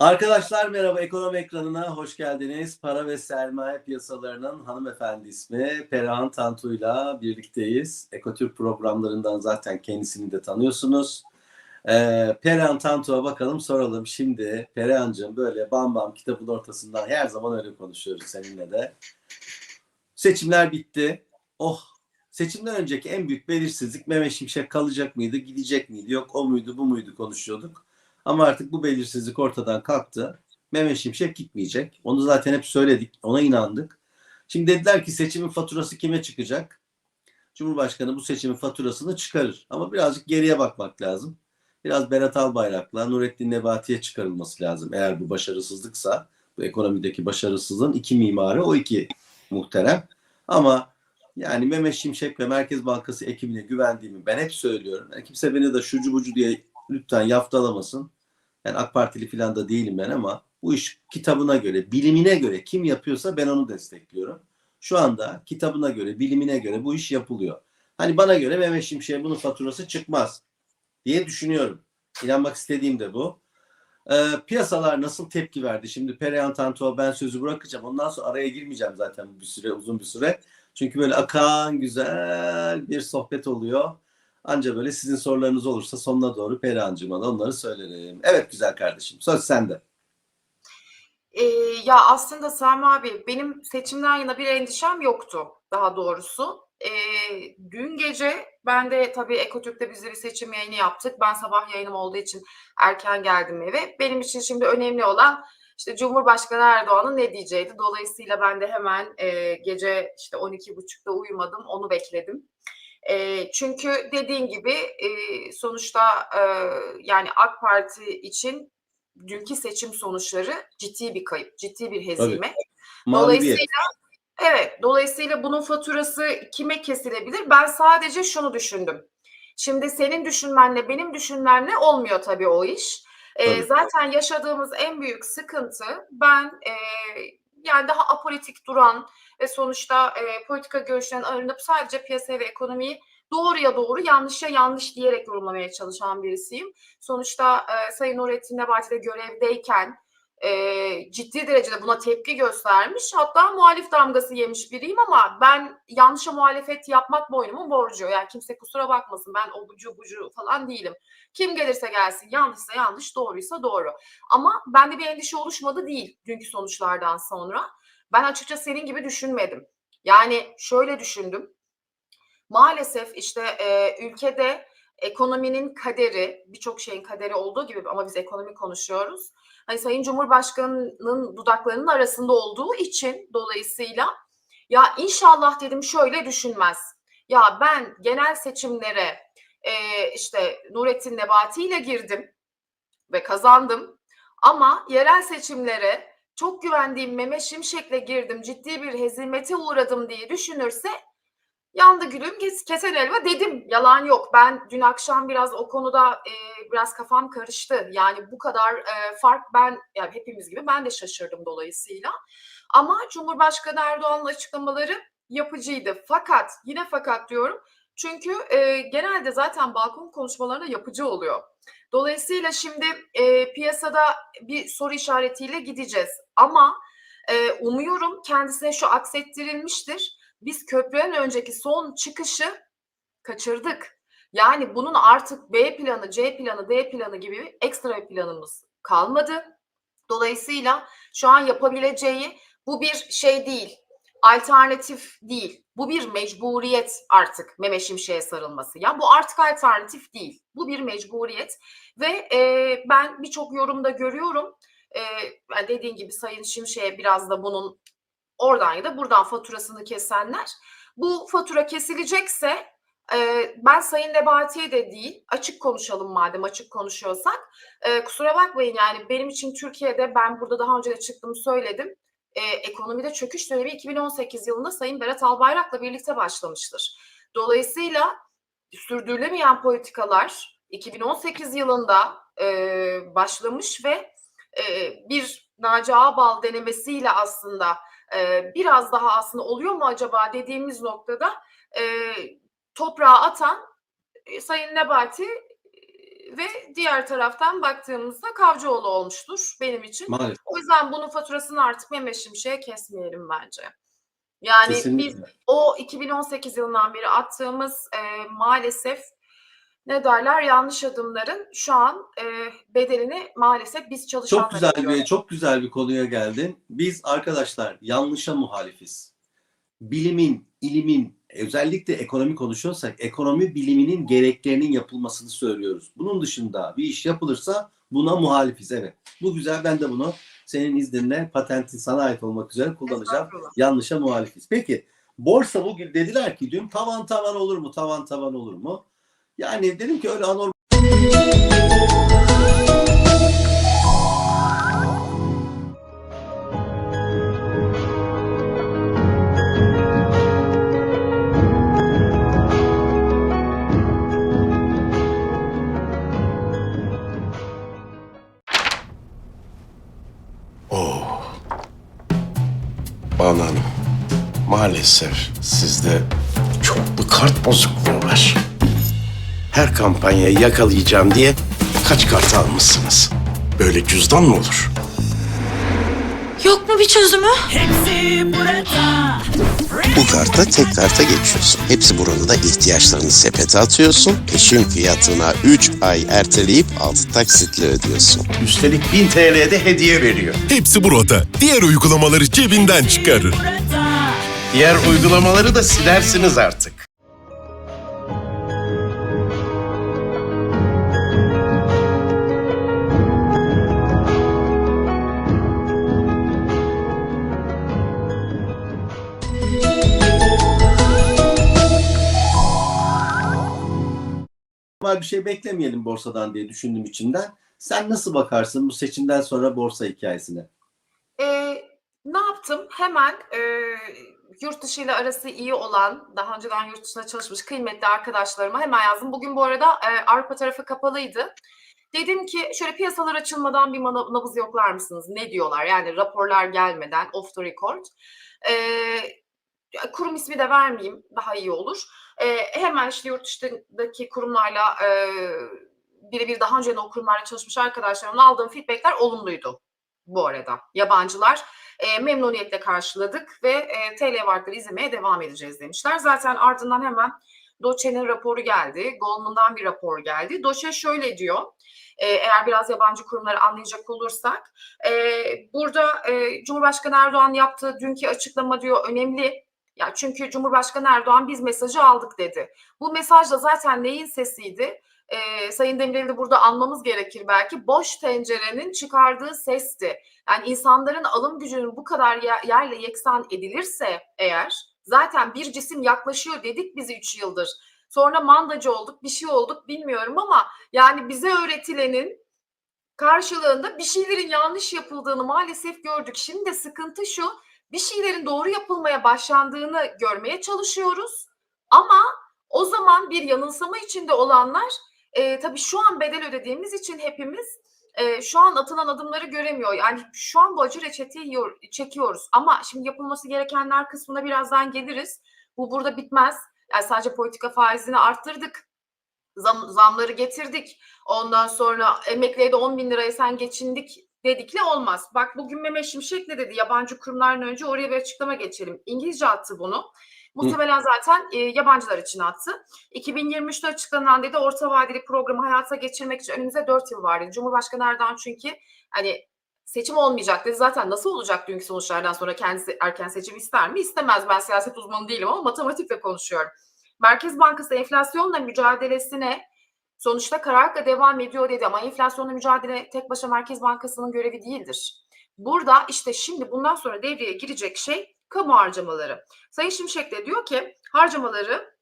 Arkadaşlar merhaba ekonomi ekranına hoş geldiniz. Para ve sermaye piyasalarının hanımefendi ismi Perihan Tantu'yla birlikteyiz. Ekotürk programlarından zaten kendisini de tanıyorsunuz. Ee, Perihan Tantu'ya bakalım soralım. Şimdi Perihan'cığım böyle bam bam kitabın ortasından her zaman öyle konuşuyoruz seninle de. Seçimler bitti. Oh seçimden önceki en büyük belirsizlik Mehmet Şimşek kalacak mıydı, gidecek miydi? Yok o muydu, bu muydu konuşuyorduk. Ama artık bu belirsizlik ortadan kalktı. Mehmet Şimşek gitmeyecek. Onu zaten hep söyledik. Ona inandık. Şimdi dediler ki seçimin faturası kime çıkacak? Cumhurbaşkanı bu seçimin faturasını çıkarır. Ama birazcık geriye bakmak lazım. Biraz Berat Albayrak'la Nurettin Nebati'ye çıkarılması lazım. Eğer bu başarısızlıksa, bu ekonomideki başarısızlığın iki mimarı o iki muhterem. Ama yani Mehmet Şimşek ve Merkez Bankası ekibine güvendiğimi ben hep söylüyorum. Yani kimse beni de şucu bucu diye lütfen yaftalamasın. Yani AK Partili falan da değilim ben ama bu iş kitabına göre, bilimine göre kim yapıyorsa ben onu destekliyorum. Şu anda kitabına göre, bilimine göre bu iş yapılıyor. Hani bana göre Mehmet Şimşek'e bunun faturası çıkmaz diye düşünüyorum. İnanmak istediğim de bu. Ee, piyasalar nasıl tepki verdi? Şimdi Perihan Tantu'a ben sözü bırakacağım. Ondan sonra araya girmeyeceğim zaten bir süre, uzun bir süre. Çünkü böyle akan güzel bir sohbet oluyor. Anca böyle sizin sorularınız olursa sonuna doğru Perihan'cığıma da onları söylerim. Evet güzel kardeşim. Söz sende. Ee, ya aslında Sami abi benim seçimden yana bir endişem yoktu daha doğrusu. Ee, dün gece ben de tabii Ekotürk'te biz bir seçim yayını yaptık. Ben sabah yayınım olduğu için erken geldim eve. Benim için şimdi önemli olan işte Cumhurbaşkanı Erdoğan'ın ne diyeceğiydi. Dolayısıyla ben de hemen e, gece işte 12.30'da uyumadım onu bekledim. E, çünkü dediğin gibi e, sonuçta e, yani AK Parti için dünkü seçim sonuçları ciddi bir kayıp, ciddi bir hezime. Dolayısıyla evet, dolayısıyla bunun faturası kime kesilebilir? Ben sadece şunu düşündüm. Şimdi senin düşünmenle benim düşünmemle olmuyor tabii o iş. E, zaten yaşadığımız en büyük sıkıntı ben e, yani daha apolitik duran ve sonuçta e, politika görüşlerinden arınıp sadece piyasaya ve ekonomiyi doğruya doğru yanlışa yanlış diyerek yorumlamaya çalışan birisiyim. Sonuçta e, Sayın Nurettin Nebati de görevdeyken e, ciddi derecede buna tepki göstermiş. Hatta muhalif damgası yemiş biriyim ama ben yanlışa muhalefet yapmak boynumun borcu. Yani kimse kusura bakmasın ben o bucu bucu falan değilim. Kim gelirse gelsin yanlışsa yanlış doğruysa doğru. Ama bende bir endişe oluşmadı değil dünkü sonuçlardan sonra. Ben açıkça senin gibi düşünmedim. Yani şöyle düşündüm. Maalesef işte e, ülkede ekonominin kaderi, birçok şeyin kaderi olduğu gibi ama biz ekonomi konuşuyoruz. Hani Sayın Cumhurbaşkanı'nın dudaklarının arasında olduğu için dolayısıyla ya inşallah dedim şöyle düşünmez. Ya ben genel seçimlere e, işte Nurettin Nebati ile girdim ve kazandım. Ama yerel seçimlere çok güvendiğim Mehmet Şimşek'le girdim, ciddi bir hezimete uğradım diye düşünürse yandı gülüm kesen elma dedim. Yalan yok. Ben dün akşam biraz o konuda e, biraz kafam karıştı. Yani bu kadar e, fark ben yani hepimiz gibi ben de şaşırdım dolayısıyla. Ama Cumhurbaşkanı Erdoğan'ın açıklamaları yapıcıydı. Fakat yine fakat diyorum çünkü e, genelde zaten balkon konuşmalarında yapıcı oluyor. Dolayısıyla şimdi e, piyasada bir soru işaretiyle gideceğiz. Ama e, umuyorum kendisine şu aksettirilmiştir. Biz köprüden önceki son çıkışı kaçırdık. Yani bunun artık B planı, C planı, D planı gibi ekstra bir planımız kalmadı. Dolayısıyla şu an yapabileceği bu bir şey değil, alternatif değil. Bu bir mecburiyet artık Mehmet Şimşek'e sarılması. Yani bu artık alternatif değil. Bu bir mecburiyet ve e, ben birçok yorumda görüyorum. E, dediğin gibi Sayın Şimşek'e biraz da bunun oradan ya da buradan faturasını kesenler. Bu fatura kesilecekse e, ben Sayın Nebati'ye de değil açık konuşalım madem açık konuşuyorsak. E, kusura bakmayın yani benim için Türkiye'de ben burada daha önce de çıktım söyledim e, ekonomide çöküş dönemi 2018 yılında Sayın Berat Albayrak'la birlikte başlamıştır. Dolayısıyla sürdürülemeyen politikalar 2018 yılında e, başlamış ve e, bir Naci Ağbal denemesiyle aslında e, biraz daha aslında oluyor mu acaba dediğimiz noktada e, toprağa atan e, Sayın Nebati ve diğer taraftan baktığımızda Kavcıoğlu olmuştur benim için. Maalesef. O yüzden bunun faturasını artık Mehmet Şimşek'e kesmeyelim bence. Yani biz Kesinlikle. o 2018 yılından beri attığımız e, maalesef ne derler yanlış adımların şu an e, bedelini maalesef biz çalışanlar Çok güzel bir ödüyoruz. çok güzel bir konuya geldin. Biz arkadaşlar yanlışa muhalifiz. Bilimin, ilimin, özellikle ekonomi konuşuyorsak ekonomi biliminin gereklerinin yapılmasını söylüyoruz. Bunun dışında bir iş yapılırsa buna muhalifiz. Evet. Bu güzel. Ben de bunu senin izninle patentin sana ait olmak üzere kullanacağım. Yanlışa muhalifiz. Peki borsa bugün dediler ki dün tavan tavan olur mu? Tavan tavan olur mu? Yani dedim ki öyle anormal maalesef sizde çoklu kart bozukluğu var. Her kampanyayı yakalayacağım diye kaç kart almışsınız? Böyle cüzdan mı olur? Yok mu bir çözümü? Bu karta tek karta geçiyorsun. Hepsi burada da ihtiyaçlarını sepete atıyorsun. Peşin fiyatına 3 ay erteleyip 6 taksitle ödüyorsun. Üstelik 1000 TL'de hediye veriyor. Hepsi burada. Diğer uygulamaları cebinden çıkarır. Diğer uygulamaları da silersiniz artık. bir şey beklemeyelim borsadan diye düşündüm içimden. Sen nasıl bakarsın bu seçimden sonra borsa hikayesine? Ee, ne yaptım? Hemen e, yurt dışı ile arası iyi olan, daha önceden yurt dışında çalışmış kıymetli arkadaşlarıma hemen yazdım. Bugün bu arada e, Avrupa tarafı kapalıydı. Dedim ki şöyle piyasalar açılmadan bir nabız yoklar mısınız? Ne diyorlar? Yani raporlar gelmeden off the record. Ee, kurum ismi de vermeyeyim daha iyi olur. Ee, hemen işte yurt dışındaki kurumlarla e, birebir daha önce de o kurumlarla çalışmış arkadaşlarımla aldığım feedbackler olumluydu bu arada. Yabancılar e, memnuniyetle karşıladık ve e, TL varlıkları izlemeye devam edeceğiz demişler. Zaten ardından hemen Doçe'nin raporu geldi. Goldman'dan bir rapor geldi. Doçe şöyle diyor. e, eğer biraz yabancı kurumları anlayacak olursak. e, burada e, Cumhurbaşkanı Erdoğan yaptığı dünkü açıklama diyor önemli. Ya çünkü Cumhurbaşkanı Erdoğan biz mesajı aldık dedi. Bu mesaj da zaten neyin sesiydi? Ee, Sayın Demirel'i de burada anmamız gerekir belki. Boş tencerenin çıkardığı sesti. Yani insanların alım gücünün bu kadar yer- yerle yeksan edilirse eğer zaten bir cisim yaklaşıyor dedik biz 3 yıldır. Sonra mandacı olduk bir şey olduk bilmiyorum ama yani bize öğretilenin karşılığında bir şeylerin yanlış yapıldığını maalesef gördük. Şimdi de sıkıntı şu bir şeylerin doğru yapılmaya başlandığını görmeye çalışıyoruz. Ama o zaman bir yanılsama içinde olanlar e, tabii şu an bedel ödediğimiz için hepimiz e, şu an atılan adımları göremiyor. Yani şu an bu acı reçeteyi yiyor- çekiyoruz. Ama şimdi yapılması gerekenler kısmına birazdan geliriz. Bu burada bitmez. Yani sadece politika faizini arttırdık. Zam, zamları getirdik. Ondan sonra emekliye de 10 bin liraya sen geçindik dedikle olmaz. Bak bugün Mehmet Şimşek ne dedi? Yabancı kurumlardan önce oraya bir açıklama geçelim. İngilizce attı bunu. Muhtemelen zaten e, yabancılar için attı. 2023'te açıklanan dedi orta vadeli programı hayata geçirmek için önümüzde 4 yıl var dedi. Cumhurbaşkanı Erdoğan çünkü hani seçim olmayacak dedi. Zaten nasıl olacak dünkü sonuçlardan sonra kendisi erken seçim ister mi? İstemez. Ben siyaset uzmanı değilim ama matematikle konuşuyorum. Merkez Bankası enflasyonla mücadelesine sonuçta kararlılıkla devam ediyor dedi ama enflasyonla mücadele tek başına Merkez Bankası'nın görevi değildir. Burada işte şimdi bundan sonra devreye girecek şey kamu harcamaları. Sayın Şimşek de diyor ki harcamaları